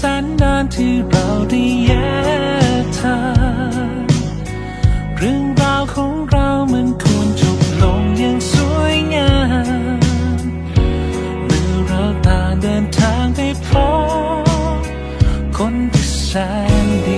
แสนนานที่เราได้แยกทางเรื่องราวของเรามันควรจบลงอย่างสวยงามเมื่อเราต่างเดินทางไปพบคนที่แสนดี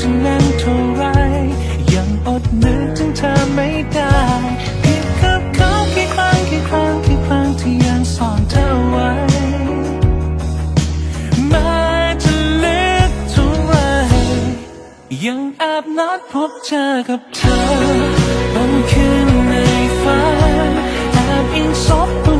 จะแน่นเท่าไร ยังอดนึกถึงเธอไม่ได้ผิดกับเขากี่ครั้งกี่ครั้งกี่ครั้งที่ยังซ่อนเธอไว้ม้จะลึกเท่าไรยังแอบนัดพบเจอกับเธอบนคืนในฝันแอบอิงซบ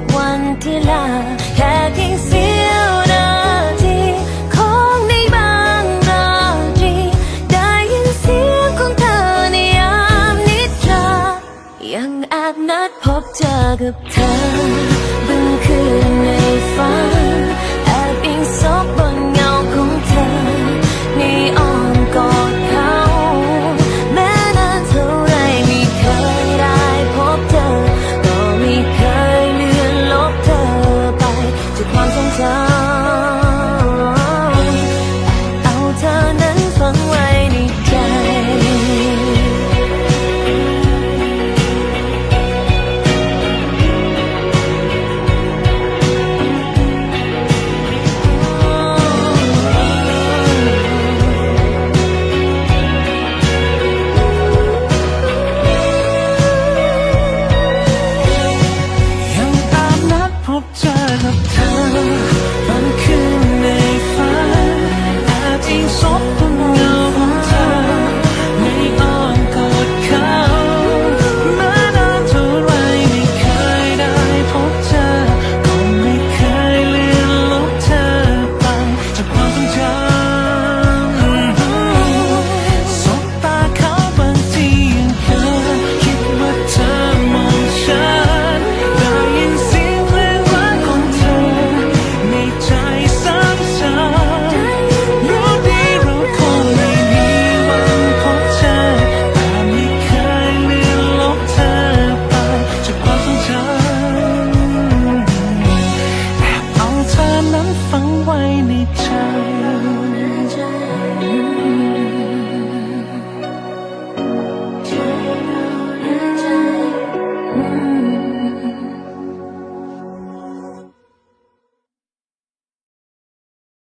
ทุกวันที่ลาแค่เพียงเสี้ยวนาทีของในบางราตรีได้ยินเสียงของเธอในยามนิทรายังแอบนัดพบเจอกับเธอ